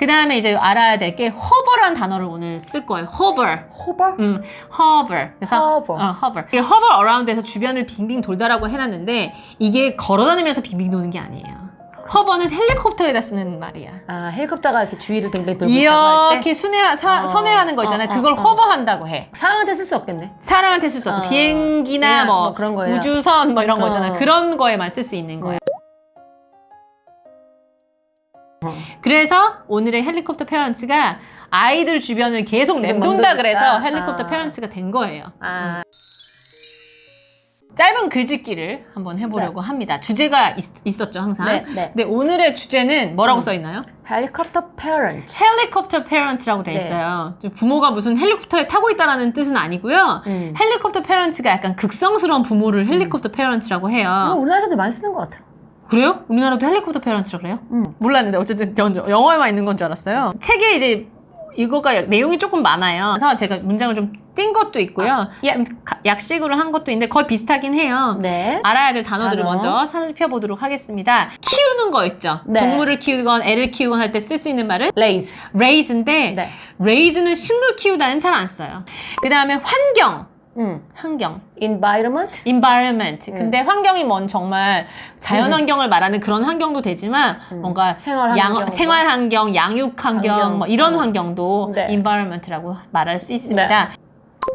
그 다음에 이제 알아야 될 게 hover란 단어를 오늘 쓸 거예요. hover. 호발? 음, hover. 그래서 hover. 어, hover. 이게 hover around에서 주변을 빙빙 돌다라고 해놨는데 이게 걸어다니면서 빙빙 도는 게 아니에요. hover는 헬리콥터에다 쓰는 말이야. 아 헬리콥터가 이렇게 주위를 뱅뱅 돌고 있다고 할 때? 이렇게 순회, 사, 어, 선회하는 거 있잖아 요. 어, 어, 그걸 어. hover한다고 해. 사람한테 쓸 수 없겠네. 사람한테 쓸 수 없어. 어. 비행기나 그냥 뭐, 뭐 그런 거예요. 우주선 뭐 이런 거 있잖아요. 어. 그런 거에만 쓸 수 있는 거야. 그래서 오늘의 헬리콥터 페런츠가 아이들 주변을 계속 계속 맴돈다 그래서 있다. 헬리콥터 아. 페런츠가 된 거예요. 아 짧은 글짓기를 한번 해보려고 합니다. 주제가 있, 었죠 항상. 네, 네. 근데 오늘의 주제는 뭐라고 음. 써 있나요? 헬리콥터 페런트. 헬리콥터 페런츠라고 돼 네. 있어요. 부모가 무슨 헬리콥터에 타고 있다라는 뜻은 아니고요. 음. 헬리콥터 페런츠가 약간 극성스러운 부모를 헬리콥터 페런츠라고 이거 해요. 우리나라에서도 많이 쓰는 것 같아요. 그래요? 우리나라도 헬리콥터 페런츠라고 그래요? 음. 몰랐는데 어쨌든 전 영어에만 있는 건 줄 알았어요. 책에 이제 이거가 내용이 조금 많아요. 그래서 제가 문장을 좀 띈 것도 있고요. 예. 좀 가- 약식으로 한 것도 있는데 거의 비슷하긴 해요. 네. 알아야 될 단어들을 단어. 먼저 살펴보도록 하겠습니다. 키우는 거 있죠. 네. 동물을 키우건 애를 키우건 할 때 쓸 수 있는 말은 레이즈. raise인데 네. raise는 식물 키우다는 잘 안 써요. 그 다음에 환경, 음. 환경, environment. environment. 음. 근데 환경이 뭔 정말 자연 환경을 말하는 그런 환경도 되지만 뭔가 생활 양, 환경. 생활 환경, 양육 환경, 환경. 뭐 이런 음. 환경도 네. environment라고 말할 수 있습니다.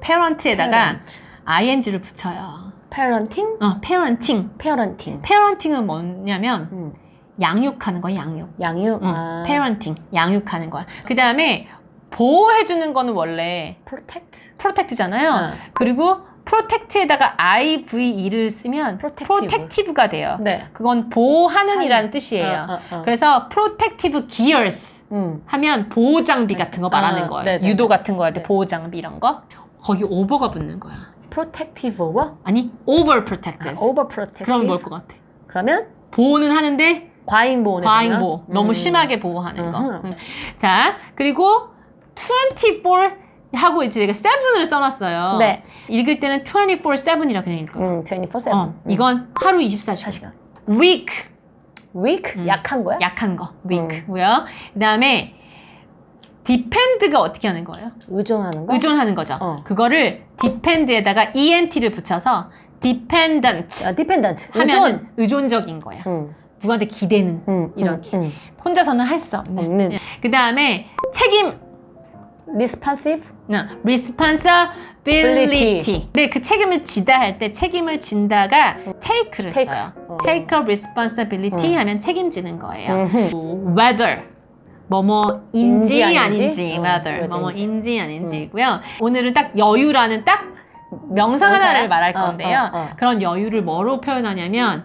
parent에다가 ing를 붙여요. parenting. 어, parenting. parenting. parenting은 뭐냐면 음. 양육하는 거야, 양육. 양육. 응, 아. parenting, 양육하는 거야. 그 다음에 보호해주는 거는 원래 protect. protect잖아요. 어. 그리고 protect에다가 ive를 쓰면 Protective. protective가 돼요. 네. 그건 보호하는이라는 뜻이에요. 어, 어, 어. 그래서 protective gears 음. 하면 보호 장비 같은 거 말하는 어, 거예요. 네네. 유도 같은 거 할때 네. 보호 장비 이런 거. 거기 over가 붙는 거야. protective와 아니 over protective. overprotective. 그럼 뭘 것 같아? 그러면 보호는 하는데 과잉 보호네. 과잉 보호. 너무 음. 심하게 보호하는 거. 음. 자, 그리고 24 하고 이제 제가 7을 써놨어요. 네. 읽을 때는 24-7이라 그냥 읽어요. 음, 24/7. 어, 이건 하루 24시간. 4시간. weak, weak 음. 약한 거야? 약한 거. weak고요. 그 다음에 depend가 어떻게 하는 거예요? 의존하는 거? 의존하는 거죠. 어. 그거를 depend에다가 ent를 붙여서 dependent 아, dependent. 하면 의존적인 거야. 음. 누구한테 기대는 음, 이렇게. 음, 혼자서는 할 수 없는. 없는. 그 다음에 책임 responsive. 나 responsibility. 네, 그 책임을 지다 할 때 책임을 진다가 take를 Take. 써요. 어. take a responsibility 하면 책임지는 거예요. 음흠. whether 뭐뭐인지 인지, 아닌지? 아닌지 어, whether. 뭐뭐인지 아닌지고요. 오늘은 딱 여유라는 딱 명사 하나를 말할 어, 건데요. 어, 어. 그런 여유를 뭐로 표현하냐면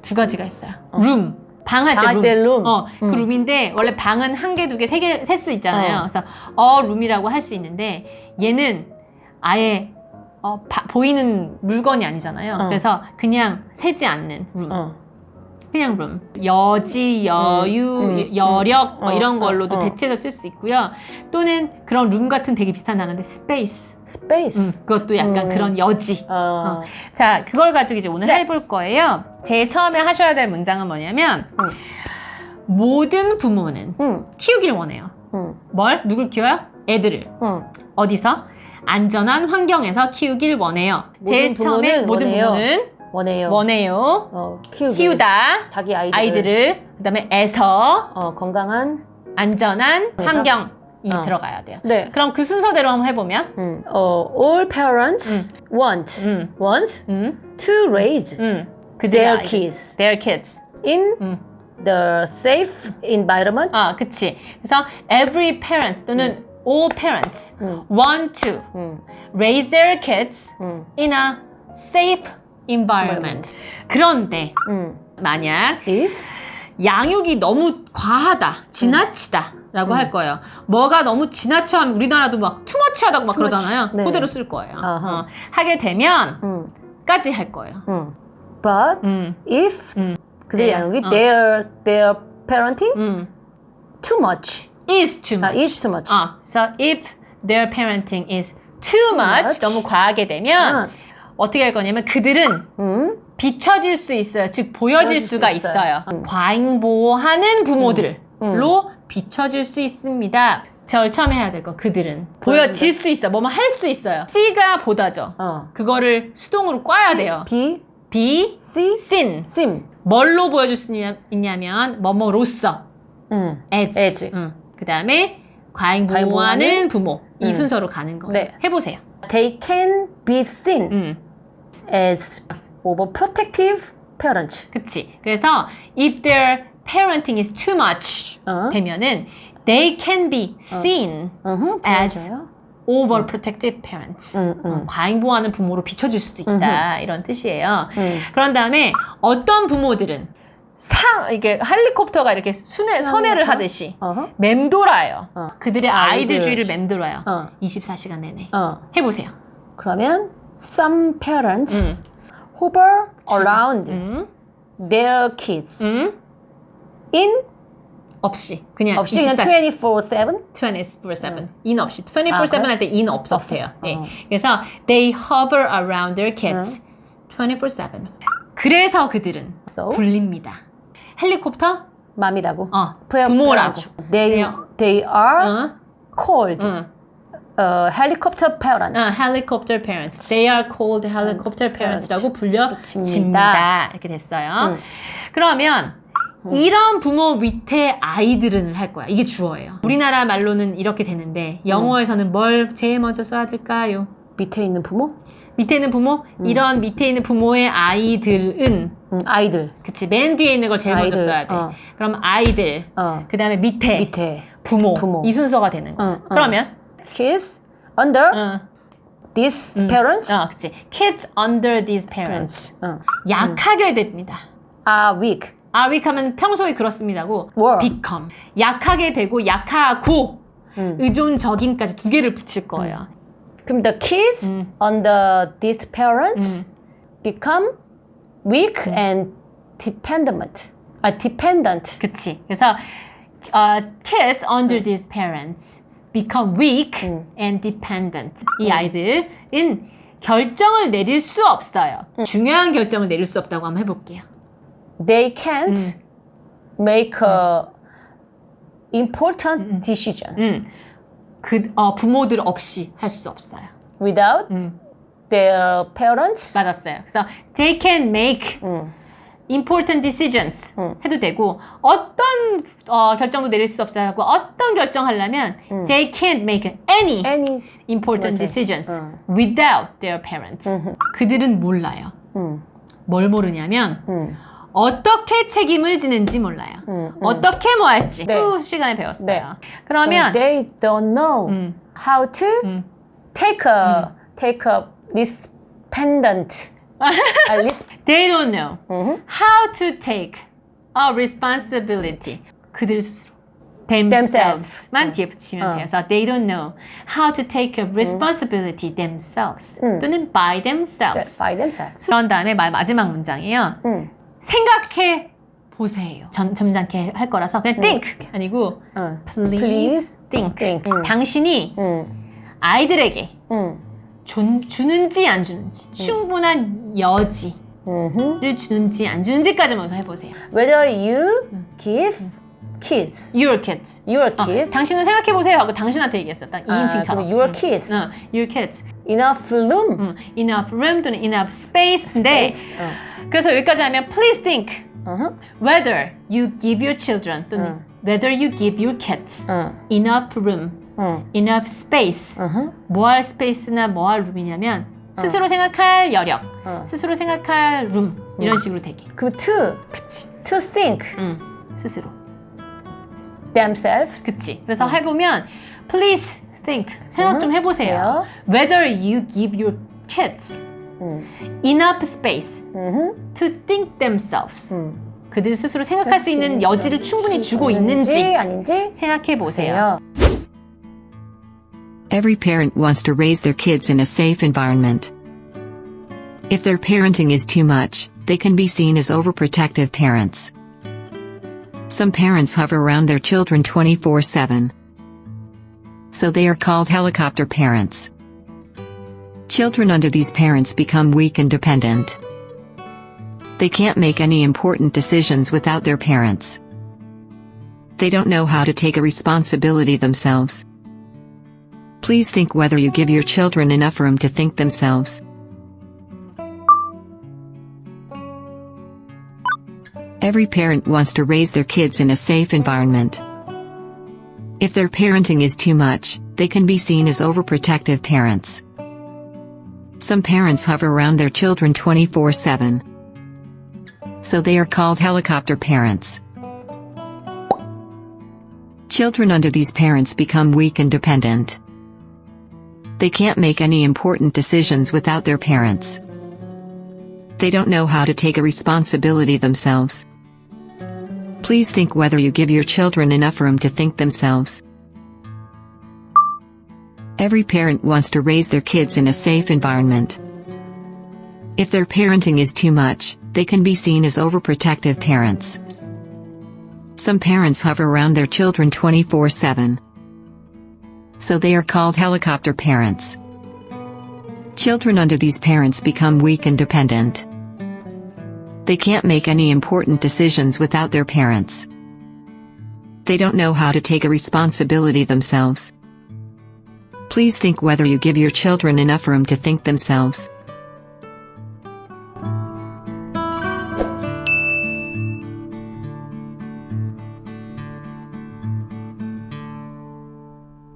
두 가지가 있어요. room 방할 때 룸. 때 룸. 어, 그 음. 룸인데 원래 방은 한 개, 두 개, 세 개 셀 수 있잖아요. 어. 그래서 어 룸이라고 할 수 있는데 얘는 아예 어, 바- 보이는 물건이 아니잖아요. 어. 그래서 그냥 세지 않는 룸. 어. 그냥 룸. 여지, 여유, 음, 음, 여력 뭐 어, 이런 어, 걸로도 어. 대체해서 쓸 수 있고요. 또는 그런 룸 같은 되게 비슷한 단어인데 스페이스. space. 그것도 약간 음. 그런 여지. 어. 자, 그걸 가지고 이제 오늘 네. 해볼 거예요. 제일 처음에 하셔야 될 문장은 뭐냐면 음. 모든 부모는 음. 키우길 원해요. 음. 뭘? 누굴 키워요? 애들을. 음. 어디서? 안전한 환경에서 키우길 원해요. 제일 처음에 부모는 모든 원해요. 부모는 원해요. 원해요. 어, 키우기. 키우다 자기 아이들. 아이들을 그다음에 애서 어, 건강한. 안전한 그래서? 환경 이 어. 들어가야 돼요. 네. 그럼 그 순서대로 한번 해보면 음. 어, all parents want 음, want 음, to raise 음. Their 아이들. kids their kids. in 음. the safe environment. 아, 그치. 그래서 every parent 또는 all parents 음. want to 음. raise their kids 음. in a safe environment. 그런데 음. 만약 if 양육이 너무 과하다, 지나치다. 라고 음. 할 거예요. 뭐가 너무 지나쳐 하면 우리나라도 막 투머치하다고 막 Too much. 그러잖아요. 네. 그대로 쓸 거예요. 아하. 어, 하게 되면 음. 까지 할 거예요. 음. But 음, if 음, 그들 네. 양육이 어. their their parenting 음. too much. is too 아, much. is too much. 어, so if their parenting is too, much, much. 너무 과하게 되면 아, 어떻게 할 거냐면 그들은 음. 비춰질 수 있어요. 즉 보여질 보여질 수 수가 있어요. 있어요. 음. 과잉 보호하는 부모들로 음. 비춰질 수 있습니다. 제일 처음에 해야 될 거 그들은 보여질 수 있어. 뭐뭐 할 수 있어요. C가 보다죠. 어. 그거를 수동으로 꽈야 돼요. B, be C, seen. sim. 뭘로 보여줄 수 있냐- 있냐면 뭐뭐로써 음. as. as. 응. 그다음에 과잉부모하는 과잉부모하는 부모 이 음. 순서로 가는 거. 네. 해보세요. They can be seen 음. as overprotective parents. 그치. 그래서 if their parenting is too much 어. 되면은 they can be seen 으흠, as 보여줘요. Overprotective parents. 음, 음. 어, 과잉 보호하는 부모로 비춰질 수도 있다. 이런 뜻이에요. 음. 그런 다음에 어떤 부모들은 상 이게 헬리콥터가 이렇게 순회 선회를. 하듯이 어허. 맴돌아요. 어. 그들의 아이들 아이들. 주위를 맴돌아요. 어. 24시간 내내. 어. 해보세요. 그러면 some parents hover around 음, their kids 음, in 없이 그냥 없이 그냥 24시 24/7. 24/7 in 없이 24/7 아, 그래? 할때 in 없었대요. 없어. 예. 어. 그래서 they hover around their kids 24/7. 그래서 그들은 So 불립니다. 헬리콥터 맘이라고. 어, 프레- 부모라고. They 그래요. they are 어, called 응. uh, helicopter 어, parents. helicopter parents. They are called helicopter parents라고 불려집니다. 이렇게 됐어요. 음. 그러면 이런 부모 밑에 아이들은 할 거야. 이게 주어예요. 우리나라 말로는 이렇게 되는데 영어에서는 뭘 제일 먼저 써야 될까요? 밑에 있는 부모, 밑에 있는 부모? 이런 밑에 있는 부모의 아이들은 음, 아이들, 그치 맨 뒤에 있는 걸 제일 먼저 아이들, 써야 돼. 어. 그럼 아이들 어, 그 다음에 밑에, 밑에 부모, 부모. 이 순서가 되는 거야. 응, 응. 그러면 kids under 응. these parents. 어, 그치. Kids under these parents. parents. 어. 약하게 됩니다. are weak. Are weak 하면 평소에 그렇습니다고 were. become. 약하게 되고 약하고 음. 의존적인까지 두 개를 붙일 거예요. 그럼 the kids 음. under these parents become weak and dependent. 아, dependent. 그치. 그래서 어, kids under these parents become weak 음. and dependent. 이 아이들은 결정을 내릴 수 없어요. 음. 중요한 결정을 내릴 수 없다고 한번 해볼게요. They can't make a 음. important decision 음, 그 어, 부모들 없이 할 수 없어요. without 음. their parents. 맞았어요. 그래서 they can make 음. important decisions 음. 해도 되고 어떤 어, 결정도 내릴 수 없어요 하고 어떤 결정하려면 they can't make any Any. important 맞아. decisions 음. without their parents. 그들은 몰라요. 음. 뭘 모르냐면 음. 어떻게 책임을 지는지 몰라요. 음. 어떻게 뭐 할지 네. 수 시간에 배웠어요. 네. 그러면 they don't know 음, how to 음. take a take a dependent. 아, lis- they don't know 음흠. how to take a responsibility. 그들 스스로. themselves만 뒤에 붙이면 어. 돼요. 그래서 they don't know how to take a responsibility themselves 음. 또는 by themselves. by themselves. 그런 다음에 마- 마지막 문장이에요. 음. 생각해 보세요. 점, 점잖게 할 거라서 그냥 think 아니고 어. please, think. think. 음. 당신이 음. 아이들에게 음. 존, 주는지 안 주는지 충분한 여지를 음흠. 주는지 안 주는지까지 먼저 해보세요. Whether you give kids, Your kids. your 어, kids, 당신은 생각해 보세요 하고 당신한테 얘기했어. 딱 아, 2인칭처럼. 그럼 your kids, 어, your kids. enough room, 음, enough room 또는 enough space인데 space. 어. 그래서 여기까지 하면 please think 어허. whether you give your children 또는 응. whether you give your kids 어. enough room, 어. enough space. 어허. 뭐할 스페이스나 뭐할 룸이냐면 스스로 생각할 여력, 어. 스스로 생각할 룸 이런 식으로 되게. 그럼 to, to think 음, 스스로. themselves. 그치. 그래서 해보면 please think 생각 좀 해보세요. Whether you give your kids 음. enough space 음흠. to think themselves. 음. 그들 스스로 생각할 수 있는 여지를 충분히 주고 있는지 아닌지 생각해 보세요. 보세요. Every parent wants to raise their kids in a safe environment. If their parenting is too much, they can be seen as overprotective parents. Some parents hover around their children 24 7. So they are called helicopter parents. Children under these parents become weak and dependent. They can't make any important decisions without their parents. They don't know how to take a responsibility themselves. Please think whether you give your children enough room to think themselves. Every parent wants to raise their kids in a safe environment. If their parenting is too much, they can be seen as overprotective parents. Some parents hover around their children 24 7. So they are called helicopter parents. Children under these parents become weak and dependent. They can't make any important decisions without their parents. They don't know how to take a responsibility themselves. Please think whether you give your children enough room to think themselves. Every parent wants to raise their kids in a safe environment. If their parenting is too much, they can be seen as overprotective parents. Some parents hover around their children 24 7. So they are called helicopter parents. Children under these parents become weak and dependent. They can't make any important decisions without their parents. They don't know how to take a responsibility themselves. Please think whether you give your children enough room to think themselves.